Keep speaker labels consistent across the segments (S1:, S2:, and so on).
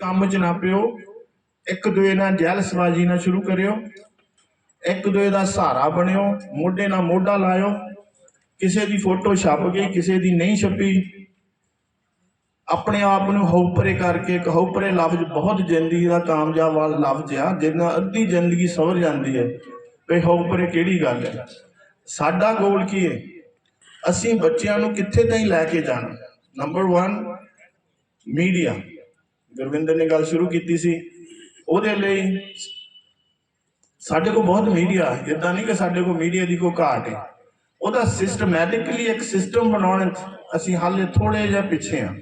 S1: ਕੰਮ 'ਚ ਨਾ ਪਿਓ। ਇੱਕ ਦੂਏ ਨਾਲ ਜੈਲਸਬਾਜ਼ੀ ਨਾ ਸ਼ੁਰੂ ਕਰਿਓ। ਇੱਕ ਦੂਏ ਦਾ ਸਹਾਰਾ ਬਣਿਓ, ਮੋਢੇ ਨਾਲ ਮੋਢਾ ਲਾਇਓ। ਕਿਸੇ ਦੀ ਫੋਟੋ ਛਪ ਗਈ, ਕਿਸੇ ਦੀ ਨਹੀਂ ਛਪੀ। ਆਪਣੇ ਆਪ ਨੂੰ ਹਉਪਰੇ ਕਰਕੇ, ਇੱਕ ਹਉਪਰੇ ਲਫ਼ਜ਼ ਬਹੁਤ ਜ਼ਿੰਦਗੀ ਦਾ ਕਾਮਯਾਬ ਵਾਲਾ ਲਫ਼ਜ਼ ਆ ਜਿਹਨਾਂ ਅੱਧੀ ਜ਼ਿੰਦਗੀ ਸਵਰ ਜਾਂਦੀ ਹੈ। ਵੀ ਹਉਪਰੇ ਕਿਹੜੀ ਗੱਲ ਹੈ? ਸਾਡਾ ਗੋਲ ਕੀ ਹੈ? ਅਸੀਂ ਬੱਚਿਆਂ ਨੂੰ ਕਿੱਥੇ ਤਾਈਂ ਲੈ ਕੇ ਜਾਣਾ? ਨੰਬਰ 1 ਮੀਡੀਆ ਗੁਰਵਿੰਦਰ ਨੇ ਗੱਲ ਸ਼ੁਰੂ ਕੀਤੀ ਸੀ। ਉਹਦੇ ਲਈ ਸਾਡੇ ਕੋਲ ਬਹੁਤ ਮੀਡੀਆ ਹੈ ਇਦਾਂ ਨਹੀਂ ਕਿ ਸਾਡੇ ਕੋਲ ਮੀਡੀਆ ਦੀ ਕੋਈ ਘਾਟ ਹੈ ਉਹਦਾ ਸਿਸਟਮੈਟਿਕਲੀ ਇੱਕ ਸਿਸਟਮ ਬਣਾਉਣ 'ਚ ਅਸੀਂ ਹਾਲੇ ਥੋੜੇ ਜਿਹਾ ਪਿੱਛੇ ਆ।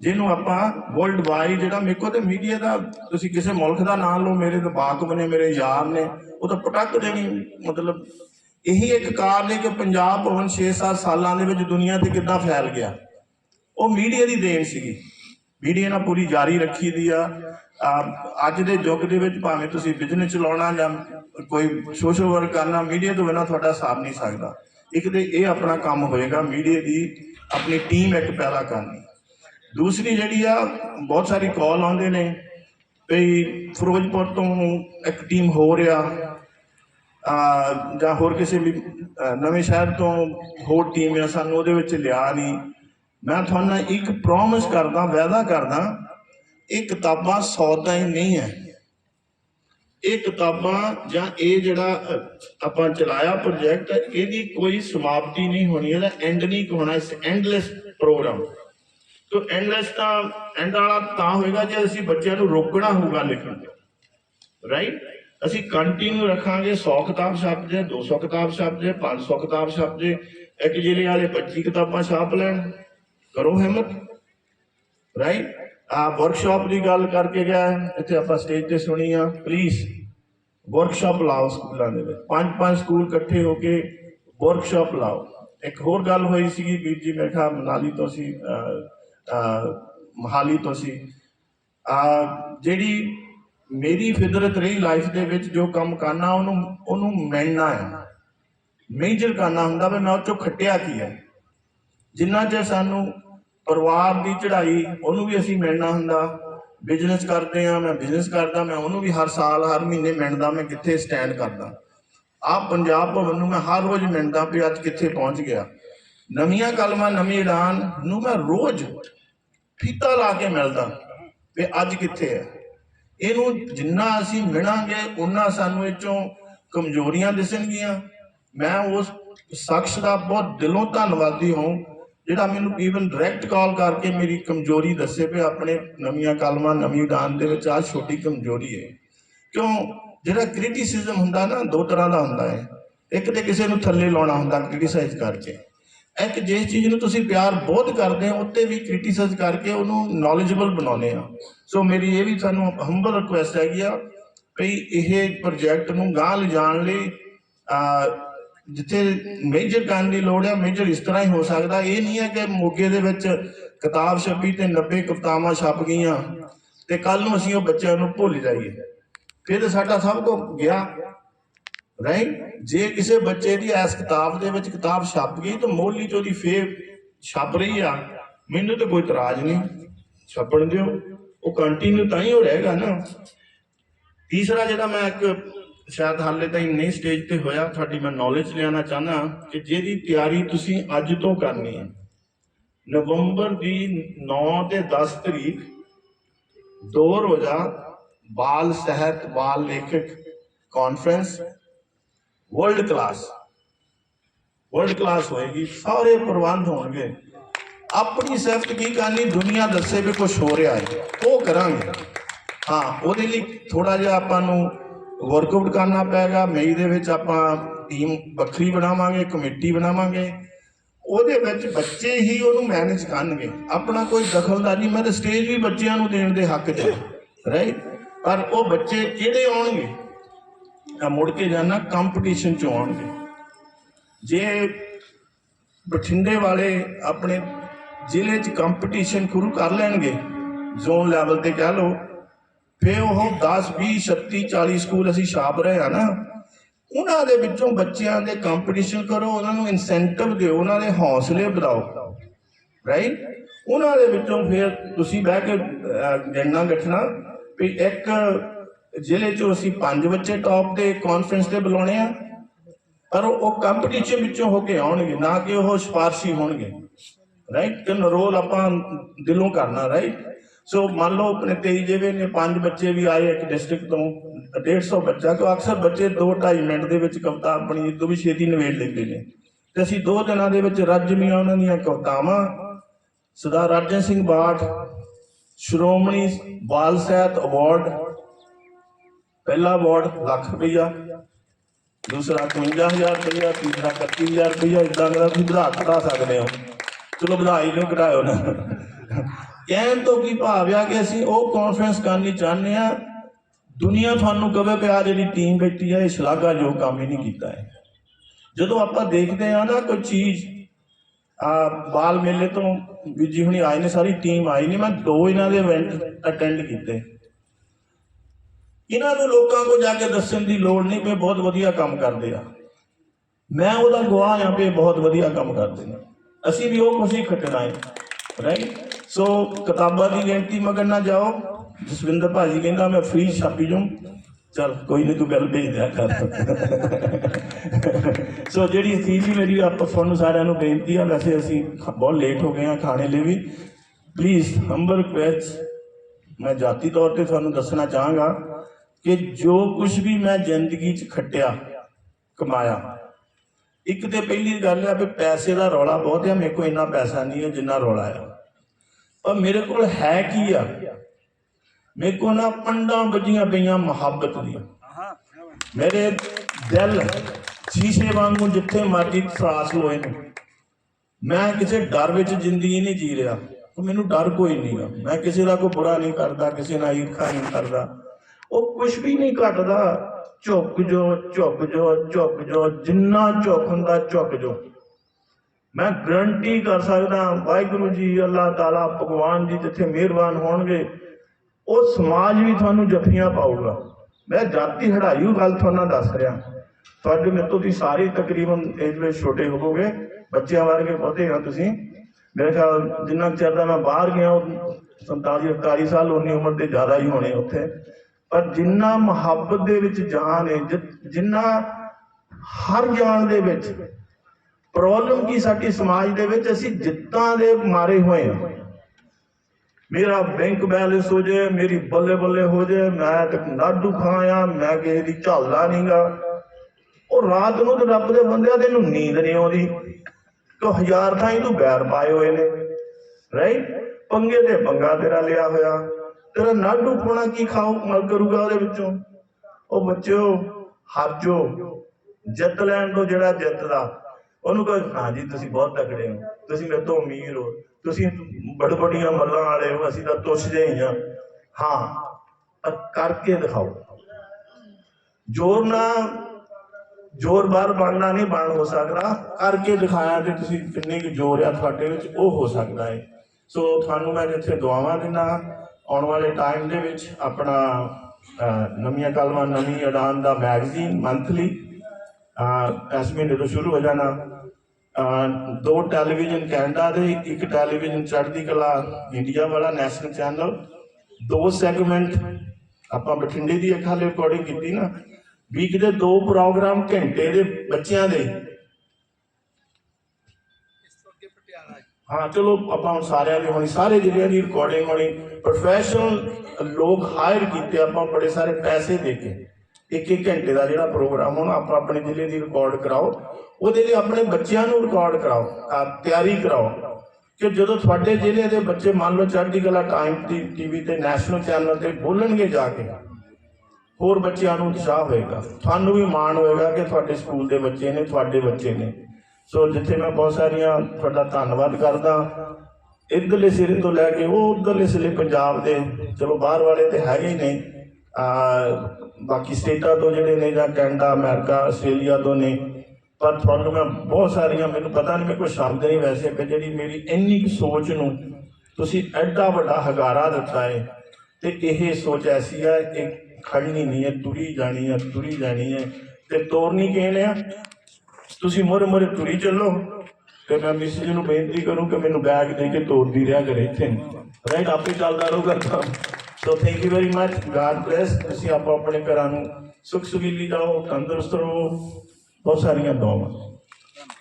S1: ਜਿਹਨੂੰ ਆਪਾਂ ਵਰਲਡ ਵਾਈਡ ਜਿਹੜਾ ਮੇਰੇ ਕੋਲ ਤੇ ਮੀਡੀਆ ਦਾ ਤੁਸੀਂ ਕਿਸੇ ਮੁਲਕ ਦਾ ਨਾਮ ਲਓ, ਮੇਰੇ ਤੋਂ ਬਾਕਬ ਨੇ, ਮੇਰੇ ਯਾਰ ਨੇ, ਉਹ ਤਾਂ ਪਟਕ ਦੇਣੀ, ਮਤਲਬ ਇਹੀ ਇੱਕ ਕਾਰਨ ਹੈ ਕਿ ਪੰਜਾਬ ਭਵਨ 6-7 ਸਾਲਾਂ ਦੇ ਵਿੱਚ ਦੁਨੀਆ ਤੇ ਕਿੱਦਾਂ ਫੈਲ ਗਿਆ। ਉਹ ਮੀਡੀਆ ਦੀ ਦੇਣ ਸੀਗੀ। ਮੀਡੀਆ ਨਾਲ ਪੂਰੀ ਜਾਰੀ ਰੱਖੀ ਦੀ ਆ। ਅੱਜ ਦੇ ਯੁੱਗ ਦੇ ਵਿੱਚ ਭਾਵੇਂ ਤੁਸੀਂ ਬਿਜ਼ਨਸ ਚਲਾਉਣਾ ਜਾਂ ਕੋਈ ਸੋਸ਼ਲ ਵਰਕ ਕਰਨਾ, ਮੀਡੀਆ ਤੋਂ ਬਿਨਾਂ ਤੁਹਾਡਾ ਸਾਥ ਨਹੀਂ ਸਕਦਾ। ਇੱਕ ਤੇ ਇਹ ਆਪਣਾ ਕੰਮ ਹੋਏਗਾ, ਮੀਡੀਆ ਦੀ ਆਪਣੀ ਟੀਮ ਇੱਕ ਪੈਦਾ ਕਰਨੀ। ਦੂਸਰੀ ਜਿਹੜੀ ਆ, ਬਹੁਤ ਸਾਰੀ ਕਾਲ ਆਉਂਦੇ ਨੇ, ਵੀ ਫਿਰੋਜ਼ਪੁਰ ਤੋਂ ਇੱਕ ਟੀਮ ਹੋ ਰਿਹਾ ਆ, ਜਾਂ ਹੋਰ ਕਿਸੇ ਵੀ ਨਵੇਂ ਸ਼ਹਿਰ ਤੋਂ ਹੋਰ ਟੀਮ ਆ, ਸਾਨੂੰ ਉਹਦੇ ਵਿੱਚ ਲਿਆ ਨਹੀਂ ਮੈਂ ਤੁਹਾਨੂੰ ਇੱਕ ਪ੍ਰੋਮਿਸ ਕਰਦਾ, ਵਾਅਦਾ ਕਰਦਾ, ਇਹ ਕਿਤਾਬਾਂ ਸੌਦਾ ਹੀ ਨਹੀਂ ਹੈ। ਇਹ ਕਿਤਾਬਾਂ ਜਾਂ ਇਹ ਜਿਹੜਾ ਆਪਾਂ ਚਲਾਇਆ ਪ੍ਰੋਜੈਕਟ ਇਹਦੀ ਕੋਈ ਸਮਾਪਤੀ ਨਹੀਂ ਹੋਣੀ, ਇਹਦਾ ਐਂਡ ਨਹੀਂ ਹੋਣਾ, ਇਸ ਐਂਡਲੈਸ ਪ੍ਰੋਗਰਾਮ ਤੋ ਐਂਡਲੈਸ ਤਾਂ ਐਂਡ ਵਾਲਾ ਤਾਂ ਹੋਏਗਾ ਜੇ ਅਸੀਂ ਬੱਚਿਆਂ ਨੂੰ ਰੋਕਣਾ ਹੋਊਗਾ ਲਿਖਣ ਤੋਂ। ਰਾਈਟ ਅਸੀਂ ਕੰਟੀਨਿਊ ਰੱਖਾਂਗੇ 100 ਕਿਤਾਬ ਛਾਪ ਜੇ 200 ਕਿਤਾਬ ਛਾਪ ਜੇ 500 ਕਿਤਾਬ ਛਾਪ ਜੇ, ਇੱਕ ਜ਼ਿਲ੍ਹੇ ਵਾਲੇ 25 ਕਿਤਾਬਾਂ ਛਾਪ ਲੈਣ। ਕਰੋ ਹਿੰਮਤ ਰਾਈਟ ਆ ਵਰਕਸ਼ਾਪ ਦੀ ਗੱਲ ਕਰਕੇ ਗਿਆ ਇੱਥੇ ਆਪਾਂ ਸਟੇਜ ਤੇ ਸੁਣੀ ਆ ਪਲੀਜ਼ ਵਰਕਸ਼ਾਪ ਲਾਓ ਸਕੂਲਾਂ ਦੇ ਵਿੱਚ। ਪੰਜ ਪੰਜ ਸਕੂਲ ਇਕੱਠੇ ਹੋ ਕੇ ਵਰਕਸ਼ਾਪ ਲਾਓ। ਇੱਕ ਹੋਰ ਗੱਲ ਹੋਈ ਸੀਗੀ ਵੀਰ ਜੀ ਮੈਂ ਕਿਹਾ ਮਨਾਲੀ ਤੋਂ ਸੀ ਅਹ, ਮਹਾਲੀ ਤੋਂ ਸੀ। ਆ ਜਿਹੜੀ ਮੇਰੀ ਫਿਦਰਤ ਰਹੀ ਲਾਈਫ ਦੇ ਵਿੱਚ ਜੋ ਕੰਮ ਕਰਨਾ ਉਹਨੂੰ ਉਹਨੂੰ ਮਿਲਣਾ ਹੈ। ਮੇਜਰ ਕਰਨਾ ਹੁੰਦਾ ਵੀ ਮੈਂ ਉਹ ਚੋਂ ਖੱਟਿਆ ਕੀ ਹੈ? ਜਿੰਨਾ ਚਿਰ ਸਾਨੂੰ ਪਰਿਵਾਰ ਦੀ ਚੜ੍ਹਾਈ, ਉਹਨੂੰ ਵੀ ਅਸੀਂ ਮਿਲਣਾ ਹੁੰਦਾ। ਬਿਜ਼ਨਸ ਕਰਦੇ ਆ ਮੈਂ ਬਿਜ਼ਨਸ ਕਰਦਾ, ਮੈਂ ਉਹਨੂੰ ਵੀ ਹਰ ਸਾਲ, ਹਰ ਮਹੀਨੇ ਮਿਲਦਾ, ਮੈਂ ਕਿੱਥੇ ਸਟੈਂਡ ਕਰਦਾ। ਆਪ ਪੰਜਾਬ ਭਵਨ ਨੂੰ ਮੈਂ ਹਰ ਰੋਜ਼ ਮਿਲਦਾ ਵੀ ਅੱਜ ਕਿੱਥੇ ਪਹੁੰਚ ਗਿਆ। ਨਵੀਆਂ ਕਲਮਾਂ, ਨਵੀਂ ਐਲਾਨ ਨੂੰ ਮੈਂ ਰੋਜ਼ ਫੀਤਾ ਲਾ ਕੇ ਮਿਲਦਾ ਵੀ ਅੱਜ ਕਿੱਥੇ ਹੈ। ਇਹਨੂੰ ਜਿੰਨਾ ਅਸੀਂ ਮਿਲਾਂਗੇ, ਉਨਾ ਸਾਨੂੰ ਇਹ ਚੋਂ ਕਮਜ਼ੋਰੀਆਂ ਦਿਸਣਗੀਆਂ। ਮੈਂ ਉਸ ਸ਼ਖਸ ਦਾ ਬਹੁਤ ਦਿਲੋਂ ਧੰਨਵਾਦੀ ਹਾਂ ਜਿਹੜਾ ਮੈਨੂੰ ਈਵਨ ਡਾਇਰੈਕਟ ਕਾਲ ਕਰਕੇ ਮੇਰੀ ਕਮਜ਼ੋਰੀ ਦੱਸੇ ਪਏ ਆਪਣੇ ਨਵੀਆਂ ਕਲਮਾਂ, ਨਵੀਂ ਉਡਾਨ ਦੇ ਵਿੱਚ ਆ ਛੋਟੀ ਕਮਜ਼ੋਰੀ ਹੈ। ਕਿਉਂ? ਜਿਹੜਾ ਕ੍ਰਿਟਿਸਿਜ਼ਮ ਹੁੰਦਾ ਨਾ, ਦੋ ਤਰ੍ਹਾਂ ਦਾ ਹੁੰਦਾ ਹੈ। ਇੱਕ ਤੇ ਕਿਸੇ ਨੂੰ ਥੱਲੇ ਲਾਉਣਾ ਹੁੰਦਾ ਕ੍ਰਿਟਿਸਾਈਜ਼ ਕਰਕੇ। ਇੱਕ ਜਿਸ ਚੀਜ਼ ਨੂੰ ਤੁਸੀਂ ਪਿਆਰ ਬਹੁਤ ਕਰਦੇ ਹੋ, ਉੱਤੇ ਵੀ ਕ੍ਰਿਟਿਸਾਈਜ਼ ਕਰਕੇ ਉਹਨੂੰ ਨੌਲੇਜੇਬਲ ਬਣਾਉਂਦੇ ਆ ਸੋ ਮੇਰੀ ਇਹ ਵੀ ਤੁਹਾਨੂੰ ਹੰਬਲ ਰਿਕੁਐਸਟ ਹੈਗੀ ਆ ਵੀ ਇਹ ਪ੍ਰੋਜੈਕਟ ਨੂੰ ਗਾਂਹ ਲਿਜਾਣ ਲਈ ਜਿੱਥੇ ਮੇਜਰ ਕਰਨ ਦੀ ਲੋੜ ਹੈ ਮੇਜਰ ਇਸ ਤਰ੍ਹਾਂ ਹੀ ਹੋ ਸਕਦਾ। ਇਹ ਨਹੀਂ ਹੈ ਕਿ ਮੋਗੇ ਦੇ ਵਿੱਚ ਕਿਤਾਬ ਛਪੀ ਤੇ 90 ਕਵਿਤਾਵਾਂ ਛਪ ਗਈਆਂ ਤੇ ਕੱਲ ਨੂੰ ਅਸੀਂ ਉਹ ਬੱਚਿਆਂ ਨੂੰ ਭੁੱਲ ਜਾਈਏ। ਫਿਰ ਤਾਂ ਸਾਡਾ ਸਭ ਕੁਝ ਗਿਆ। ਰਾਈਟ ਜੇ ਕਿਸੇ ਬੱਚੇ ਦੀ ਇਸ ਕਿਤਾਬ ਦੇ ਵਿੱਚ ਕਿਤਾਬ ਛਪ ਗਈ ਤਾਂ ਮੋਲੀ ਚ ਉਹਦੀ ਫੇਰ ਛਪ ਰਹੀ ਆ। ਮੈਨੂੰ ਤਾਂ ਕੋਈ ਇਤਰਾਜ਼ ਨਹੀਂ। ਛਪਣ ਦਿਓ। ਉਹ ਕੰਟੀਨਿਊ ਤਾਂ ਹੀ ਹੋ ਰਹੇਗਾ ਨਾ। ਤੀਸਰਾ ਜਿਹੜਾ ਮੈਂ ਇੱਕ ਸ਼ਾਇਦ ਹਾਲੇ ਤਾਈਂ ਨਹੀਂ ਸਟੇਜ ਤੇ ਹੋਇਆ, ਤੁਹਾਡੀ ਮੈਂ ਨੌਲੇਜ ਲੈਣਾ ਚਾਹਨਾ ਕਿ ਜਿਹਦੀ ਤਿਆਰੀ ਤੁਸੀਂ ਅੱਜ ਤੋਂ ਕਰਨੀ ਹੈ। ਨਵੰਬਰ ਦੀ 9 ਤੇ 10 ਤਰੀਕ, ਦੋ ਰੋਜ਼ਾ, ਬਾਲ ਸਹਿਤ, ਬਾਲ ਲੇਖਕ conference world class world class ਹੋਏਗੀ, ਸਾਰੇ ਪ੍ਰਬੰਧ ਹੋਣਗੇ। ਆਪਣੀ ਸਿਫਤ ਕੀ ਕਰਨੀ, ਦੁਨੀਆ ਦੱਸੇ ਵੀ ਕੁਝ ਹੋ ਰਿਹਾ ਹੈ। ਉਹ ਕਰਾਂਗੇ। ਹਾਂ, ਉਹਦੇ ਲਈ ਥੋੜਾ ਜਿਹਾ ਆਪਾਂ ਨੂੰ ਵਰਕਆਊਟ ਕਰਨਾ ਪਏਗਾ ਮਈ ਦੇ ਵਿੱਚ ਆਪਾਂ ਟੀਮ ਵੱਖਰੀ ਬਣਾਵਾਂਗੇ, ਕਮੇਟੀ ਬਣਾਵਾਂਗੇ। ਉਹਦੇ ਵਿੱਚ ਬੱਚੇ ਹੀ ਉਹਨੂੰ ਮੈਨੇਜ ਕਰਨਗੇ। ਆਪਣਾ ਕੋਈ ਦਖਲਦਾਰੀ, ਮੈਂ ਤਾਂ ਸਟੇਜ ਵੀ ਬੱਚਿਆਂ ਨੂੰ ਦੇਣ ਦੇ ਹੱਕ 'ਚ ਰਾਈਟ ਪਰ ਉਹ ਬੱਚੇ ਕਿਹੜੇ ਆਉਣਗੇ? ਆ ਮੁੜ ਕੇ ਜਾਣਾ ਕੰਪੀਟੀਸ਼ਨ 'ਚ ਆਉਣਗੇ। ਜੇ ਬਠਿੰਡੇ ਵਾਲੇ ਆਪਣੇ ਜ਼ਿਲ੍ਹੇ 'ਚ ਕੰਪੀਟੀਸ਼ਨ ਸ਼ੁਰੂ ਕਰ ਲੈਣਗੇ ਜ਼ੋਨ ਲੈਵਲ ਤੇ ਕਹਿ ਲਓ ਫਿਰ ਉਹ 10 20 36 40 ਸਕੂਲ ਅਸੀਂ ਛਾਪ ਰਹੇ ਆ ਨਾ ਉਹਨਾਂ ਦੇ ਵਿੱਚੋਂ ਬੱਚਿਆਂ ਦੇ ਕੰਪੀਟੀਸ਼ਨ ਕਰੋ ਉਹਨਾਂ ਨੂੰ ਇਨਸੈਂਟਿਵ ਦਿਓ ਉਹਨਾਂ ਦੇ ਹੌਸਲੇ ਵਧਾਓ। ਰਾਈਟ ਉਹਨਾਂ ਦੇ ਵਿੱਚੋਂ ਫਿਰ ਤੁਸੀਂ ਬਹਿ ਕੇ ਅਹ, ਗਿਣਨਾ ਗੱਠਣਾ ਵੀ ਇੱਕ ਜ਼ਿਲ੍ਹੇ ਚੋਂ ਅਸੀਂ ਪੰਜ ਬੱਚੇ ਟੌਪ ਦੇ ਕਾਨਫਰੰਸ ਤੇ ਬੁਲਾਉਣੇ ਆ ਪਰ ਉਹ- ਕੰਪੀਟੀਸ਼ਨ ਵਿੱਚੋਂ ਹੋ ਕੇ ਆਉਣਗੇ ਨਾ ਕਿ ਉਹ ਸਿਫਾਰਸ਼ੀ ਹੋਣਗੇ। ਰਾਈਟ ਕਿ ਰੋਲ ਆਪਾਂ ਦਿਲੋਂ ਕਰਨਾ ਰਾਈਟ ਸੋ ਮੰਨ ਲਓ ਆਪਣੇ 23 ਜਿਵੇਂ ਨੇ ਪੰਜ ਬੱਚੇ ਵੀ ਆਏ ਇੱਕ ਡਿਸਟ੍ਰਿਕਟ ਤੋਂ 150 ਬੱਚਾ ਕਿ ਅਕਸਰ ਬੱਚੇ 2.5 ਮਿੰਟ ਦੇ ਵਿੱਚ ਕਵਿਤਾ ਆਪਣੀ ਤੋਂ ਵੀ ਛੇਤੀ ਨਿਬੇੜ ਲੈਂਦੇ ਨੇ। ਤੇ ਅਸੀਂ ਦੋ ਦਿਨਾਂ ਦੇ ਵਿੱਚ ਰੱਜਮੀਆਂ ਉਹਨਾਂ ਦੀਆਂ ਕਵਿਤਾਵਾਂ। ਸਰਦਾਰ ਰਾਜਨ ਸਿੰਘ ਬਾਠ, ਸ਼੍ਰੋਮਣੀ ਬਾਲ ਸਾਹਿਤ ਅਵਾਰਡ ਪਹਿਲਾ ਅਵਾਰਡ ਲੱਖ ਰੁਪਈਆ, ਦੂਸਰਾ 51000 ਰੁਪਇਆ ਤੀਸਰਾ 31000 ਰੁਪਇਆ ਇਦਾਂ ਦਾ ਤੁਸੀਂ ਵਧਾ ਘਟਾ ਸਕਦੇ ਹੋ। ਚਲੋ ਵਧਾਈ ਨੂੰ ਘਟਾਇਓ ਨਾ। ਕਹਿਣ ਤੋਂ ਕੀ ਭਾਵ ਆ ਕਿ ਅਸੀਂ ਉਹ ਕਾਨਫਰੰਸ ਕਰਨੀ ਚਾਹੁੰਦੇ ਆ ਦੁਨੀਆ ਤੁਹਾਨੂੰ ਕਵੇ ਕਿ ਆ ਜਿਹੜੀ ਟੀਮ ਬੈਠੀ ਆ, ਇਹ ਸ਼ਲਾਘਾਯੋਗ ਕੰਮ ਹੀ ਨਹੀਂ ਕੀਤਾ ਹੈ ਜਦੋਂ ਆਪਾਂ ਦੇਖਦੇ ਆ ਨਾ ਕੋਈ ਚੀਜ਼, ਆ ਬਾਲ ਮੇਲੇ ਤੋਂ ਬੀਜੀ ਹੁਣੀ ਆਏ ਨੇ, ਸਾਰੀ ਟੀਮ ਆਈ ਨਹੀਂ, ਮੈਂ ਦੋ ਇਹਨਾਂ ਦੇ ਇਵੈਂਟ ਅਟੈਂਡ ਕੀਤੇ। ਇਹਨਾਂ ਨੂੰ ਲੋਕਾਂ ਕੋਲ ਜਾ ਕੇ ਦੱਸਣ ਦੀ ਲੋੜ ਨਹੀਂ ਕਿ ਬਹੁਤ ਵਧੀਆ ਕੰਮ ਕਰਦੇ ਆ। ਮੈਂ ਉਹਦਾ ਗਵਾਹ ਆ ਵੀ ਬਹੁਤ ਵਧੀਆ ਕੰਮ ਕਰਦੇ ਨੇ। ਅਸੀਂ ਵੀ ਉਹ ਖੁਸ਼ੀ ਹੀ ਖੱਟਣਾ ਹੈ ਰਾਈਟ ਸੋ ਕਿਤਾਬਾਂ ਦੀ ਗਿਣਤੀ ਮਗਰ ਨਾ ਜਾਓ। ਜਸਵਿੰਦਰ ਭਾਜੀ ਕਹਿੰਦਾ, ਮੈਂ ਫ੍ਰੀ ਛਾਪੀ ਜਾਊਂ। ਚਲ, ਕੋਈ ਨਹੀਂ ਤੂੰ ਗੱਲ ਭੇਜਦਾ ਕਰ। ਸੋ ਜਿਹੜੀ ਅਖੀਰਲੀ ਮੇਰੀ, ਆਪ ਤੁਹਾਨੂੰ ਸਾਰਿਆਂ ਨੂੰ ਬੇਨਤੀ ਆ, ਵੈਸੇ ਅਸੀਂ ਖ- ਬਹੁਤ ਲੇਟ ਹੋ ਗਏ ਆ ਖਾਣੇ ਲਈ ਵੀ। ਪਲੀਜ਼ ਹੰਬਲ ਰਿਕੁਐਸਟ ਮੈਂ ਜਾਤੀ ਤੌਰ ਤੇ ਤੁਹਾਨੂੰ ਦੱਸਣਾ ਚਾਹਾਂਗਾ ਕਿ ਜੋ ਕੁਝ ਵੀ ਮੈਂ ਜ਼ਿੰਦਗੀ 'ਚ ਖੱਟਿਆ, ਕਮਾਇਆ, ਇੱਕ ਤੇ ਪਹਿਲੀ ਗੱਲ ਹੈ ਵੀ ਪੈਸੇ ਦਾ ਰੌਲਾ ਬਹੁਤ ਹੈ ਮੇਰੇ ਕੋਲ ਇੰਨਾ ਪੈਸਾ ਨਹੀਂ ਹੈ ਜਿੰਨਾ ਰੌਲਾ ਹੈ ਪਰ ਮੇਰੇ ਕੋਲ ਹੈ ਕੀ ਆ? ਮੇਰੇ ਕੋਲ ਨਾ ਪੰਡਾਂ ਵੱਜੀਆਂ ਪਈਆਂ ਮੁਹੱਬਤ ਦੀਆਂ। ਮੇਰੇ ਦਿਲ ਸ਼ੀਸ਼ੇ ਵਾਂਗੂ ਜਿੱਥੇ ਮਰਜ਼ੀ ਤਰਾਸ ਲੋਏ ਨੇ। ਮੈਂ ਕਿਸੇ ਡਰ ਵਿੱਚ ਜ਼ਿੰਦਗੀ ਨਹੀਂ ਜੀ ਰਿਹਾ। ਮੈਨੂੰ ਡਰ ਕੋਈ ਨਹੀਂਗਾ ਮੈਂ ਕਿਸੇ ਦਾ ਕੋਈ ਬੁਰਾ ਨਹੀਂ ਕਰਦਾ, ਕਿਸੇ ਨਾਲ ਈਰਖਾ ਨਹੀਂ ਕਰਦਾ। ਉਹ ਕੁਝ ਵੀ ਨਹੀਂ ਘਟਦਾ। ਝੁੱਕ ਜੋ ਝੁਕ ਜੋ ਝੁੱਕ ਜੋ ਜਿੰਨਾ ਝੁਕ ਹੁੰਦਾ, ਝੁਕ ਜੋ ਮੈਂ ਗਰੰਟੀ ਕਰ ਸਕਦਾ ਵਾਹਿਗੁਰੂ ਜੀ, ਅੱਲਾਹ ਤਾਲਾ ਭਗਵਾਨ ਜੀ ਜਿੱਥੇ ਮਿਹਰਬਾਨ ਹੋਣਗੇ, ਉਹ ਸਮਾਜ ਵੀ ਤੁਹਾਨੂੰ ਜੱਫੀਆਂ ਪਾਊਗਾ। ਮੈਂ ਜਾਤੀ ਹੜਾਈਓ ਗੱਲ ਤੁਹਾਨੂੰ ਦੱਸ ਰਿਹਾ। ਤੁਹਾਡੇ ਮੇਰੇ ਤੋਂ ਵੀ ਸਾਰੇ ਤਕਰੀਬਨ ਏਜ ਵਿੱਚ ਛੋਟੇ ਹੋਵੋਗੇ, ਬੱਚਿਆਂ ਵਰਗੇ ਬਹੁਤੇ ਆ ਤੁਸੀਂ। ਮੇਰੇ ਖਿਆਲ ਜਿੰਨਾ ਚਿਰ ਦਾ ਮੈਂ ਬਾਹਰ ਗਿਆ, ਉਹ 47 48 ਸਾਲ ਉਨੀ ਉਮਰ ਦੇ ਜ਼ਿਆਦਾ ਹੀ ਹੋਣੇ ਉੱਥੇ। ਪਰ ਜਿੰਨਾ ਮੁਹੱਬਤ ਦੇ ਵਿੱਚ ਜਾਨ ਹੈ ਜਿ- ਜਿੰਨਾ ਹਰ ਜਾਨ ਦੇ ਵਿੱਚ ਪ੍ਰੋਬਲਮ ਕੀ ਸਾਡੀ ਸਮਾਜ ਦੇ ਵਿੱਚ? ਅਸੀਂ ਜਿੱਤਾਂ ਦੇ ਮਾਰੇ ਹੋਏ ਹਾਂ। ਮੇਰਾ ਬੈਂਕ ਬੈਲੈਂਸ ਹੋ ਜਾਏ, ਮੇਰੀ ਬੱਲੇ ਬੱਲੇ ਹੋ ਜਾਏ, ਮੈਂ ਤੇ ਨਾਡੂ ਖਾਇਆ ਮੈਂ ਕਿਸੇ ਦੀ ਝਾਲਾ ਨਹੀਂਗਾ। ਉਹ ਰਾਤ ਨੂੰ ਤੇ ਰੱਬ ਦੇ ਬੰਦਿਆਂ ਦੇ ਨੀਂਦ ਨਹੀਂ ਆਉਂਦੀ। ਕਿ ਹਜ਼ਾਰ ਥਾਈਂ ਤੂੰ ਬੈਰ ਪਾਏ ਹੋਏ ਨੇ। ਰਾਈਟ ਪੰਗੇ ਤੇ ਪੰਗਾ ਤੇਰਾ ਲਿਆ ਹੋਇਆ। ਤੇਰਾ ਨਾਡੂ ਖੋਣਾ ਕੀ ਖਾਓ ਮਲ ਕਰੂਗਾ ਉਹਦੇ ਵਿੱਚੋਂ? ਉਹ ਬੱਚਿਓ ਹਾਜੋ ਜਿੱਤ ਲੈਣ ਤੋਂ ਜਿਹੜਾ ਜਿੱਤਦਾ। ਉਹਨੂੰ ਕਹੇ, ਹਾਂ ਜੀ, ਤੁਸੀਂ ਬਹੁਤ ਤਕੜੇ ਹੋ। ਤੁਸੀਂ ਮੇਰੇ ਤੋਂ ਅਮੀਰ ਹੋ। ਤੁਸੀਂ ਬੜ ਬੜੀਆਂ ਮੱਲਾਂ ਵਾਲੇ ਹੋ, ਅਸੀਂ ਤਾਂ ਤੁੱਛ ਜਿਹੇ ਹੀ ਹਾਂ। ਹਾਂ ਕਰਕੇ ਦਿਖਾਓ। ਜ਼ੋਰ ਨਾਲ ਜ਼ੋਰ ਬਾਰ ਬਣਨਾ ਨਹੀਂ, ਬਣ ਹੋ ਸਕਦਾ। ਕਰਕੇ ਦਿਖਾਇਆ ਤੇ ਤੁਸੀਂ ਕਿੰਨੇ ਕੁ ਜ਼ੋਰ ਆ ਤੁਹਾਡੇ ਵਿੱਚ, ਉਹ ਹੋ ਸਕਦਾ ਹੈ ਸੋ ਤੁਹਾਨੂੰ ਮੈਂ ਜਿੱਥੇ ਦੁਆਵਾਂ ਦਿੰਦਾ ਆਉਣ ਵਾਲੇ ਟਾਈਮ ਦੇ ਵਿੱਚ ਆਪਣਾ ਨਵੀਆਂ ਕਲਮਾਂ, ਨਵੀਂ ਅਡਾਨ ਦਾ ਮੈਗਜ਼ੀਨ ਮੰਥਲੀ ਇਸ ਮਹੀਨੇ ਤੋਂ ਸ਼ੁਰੂ ਹੋ ਜਾਣਾ। ਦੋ ਟੈਲੀਵਿਜ਼ਨ ਕੈਨੇਡਾ ਦੇ ਇੱਕ ਟੈਲੀਵਿਜ਼ਨ ਚੜ੍ਹਦੀ ਕਲਾ ਇੰਡੀਆ ਵਾਲਾ ਨੈਸ਼ਨਲ ਚੈਨਲ ਦੋ ਸੈਗਮੈਂਟ ਆਪਾਂ ਬਠਿੰਡੇ ਦੀ ਹਾਲੇ ਰਿਕਾਰਡਿੰਗ ਕੀਤੀ ਨਾ ਵੀਕ ਦੇ ਦੋ ਪ੍ਰੋਗਰਾਮ ਘੰਟੇ ਦੇ ਬੱਚਿਆਂ ਦੇ। ਹਾਂ ਚਲੋ ਆਪਾਂ ਹੁਣ ਸਾਰਿਆਂ ਦੀ ਹੋਣੀ ਸਾਰੇ ਜ਼ਿਲ੍ਹਿਆਂ ਦੀ ਰਿਕਾਰਡਿੰਗ ਹੋਣੀ। ਪ੍ਰੋਫੈਸ਼ਨਲ ਲੋਕ ਹਾਇਰ ਕੀਤੇ ਆਪਾਂ ਬੜੇ ਸਾਰੇ ਪੈਸੇ ਦੇ ਕੇ। ਇੱਕ ਇੱਕ ਘੰਟੇ ਦਾ ਜਿਹੜਾ ਪ੍ਰੋਗਰਾਮ ਹੁਣ ਆਪਾਂ ਆਪਣੇ ਜ਼ਿਲ੍ਹੇ ਦੀ ਰਿਕਾਰਡ ਕਰਾਓ। ਉਹਦੇ ਲਈ ਆਪਣੇ ਬੱਚਿਆਂ ਨੂੰ ਰਿਕਾਰਡ ਕਰਾਓ ਤਿਆਰੀ ਕਰਾਓ ਕਿ ਜਦੋਂ ਤੁਹਾਡੇ ਜ਼ਿਲ੍ਹੇ ਦੇ ਬੱਚੇ ਮੰਨ ਲਓ ਚੜ੍ਹਦੀ ਕਲਾ ਟਾਈਮ ਟੀਵੀ ਤੇ ਨੈਸ਼ਨਲ ਚੈਨਲ ਤੇ ਬੋਲਣਗੇ ਜਾ ਕੇ, ਹੋਰ ਬੱਚਿਆਂ ਨੂੰ ਉਤਸ਼ਾਹ ਹੋਏਗਾ। ਤੁਹਾਨੂੰ ਵੀ ਮਾਣ ਹੋਏਗਾ ਕਿ ਤੁਹਾਡੇ ਸਕੂਲ ਦੇ ਬੱਚੇ ਨੇ, ਤੁਹਾਡੇ ਬੱਚੇ ਨੇ। ਸੋ ਜਿੱਥੇ ਮੈਂ ਬਹੁਤ ਸਾਰੀਆਂ ਤੁਹਾਡਾ ਧੰਨਵਾਦ ਕਰਦਾ। ਇੱਧਰਲੇ ਸਿਰੇ ਤੋਂ ਲੈ ਕੇ ਉਹ ਉੱਧਰਲੇ ਸਿਰੇ ਪੰਜਾਬ ਦੇ, ਚਲੋ ਬਾਹਰ ਵਾਲੇ ਤੇ ਹੈਗੇ ਹੀ ਨਹੀਂ। ਆ ਬਾਕੀ ਸਟੇਟਾਂ ਤੋਂ ਜਿਹੜੇ ਨੇ ਜਾਂ ਕੈਨੇਡਾ, ਅਮਰੀਕਾ, ਆਸਟ੍ਰੇਲੀਆ ਤੋਂ ਨੇ, ਪਰ ਤੁਹਾਨੂੰ ਮੈਂ ਬਹੁਤ ਸਾਰੀਆਂ, ਮੈਨੂੰ ਪਤਾ ਨਹੀਂ, ਮੇਰੇ ਕੋਲ ਸ਼ਬਦ ਨਹੀਂ ਵੈਸੇ ਕਿ ਜਿਹੜੀ ਮੇਰੀ ਇੰਨੀ ਕੁ ਸੋਚ ਨੂੰ ਤੁਸੀਂ ਐਡਾ ਵੱਡਾ ਹਗਾਰਾ ਦਿੱਤਾ ਹੈ ਤੇ ਇਹ ਸੋਚ ਐਸੀ ਹੈ ਕਿ ਖੜਨੀ ਨਹੀਂ ਹੈ, ਤੁਰੀ ਜਾਣੀ ਹੈ, ਤੁਰੀ ਜਾਣੀ ਹੈ, ਤੇ ਤੋਰਨੀ ਕਿਹਨੇ ਆ? ਤੁਸੀਂ ਮੁਰ ਮੁਰ ਤੁਰੀ ਚੱਲੋ, ਤੇ ਮੈਂ ਮਿਸਿਸ ਨੂੰ ਬੇਨਤੀ ਕਰੂੰ ਕਿ ਮੈਨੂੰ ਬੈਗ ਦੇ ਕੇ ਤੋਰਦੀ ਰਿਹਾ ਕਰੇ ਇੱਥੇ। ਰਾਈਟ ਆਪੇ ਚੱਲਦਾ ਰਹੂਗਾ ਕੰਮ। So thank you very much God bless ਤੁਸੀਂ ਆਪੋ ਆਪਣੇ ਘਰਾਂ ਨੂੰ ਸੁਖ ਸੁਖੀਲੀ ਜਾਓ ਤੰਦਰੁਸਤ ਰਹੋ। ਬਹੁਤ ਸਾਰੀਆਂ ਦੁਆਵਾਂ।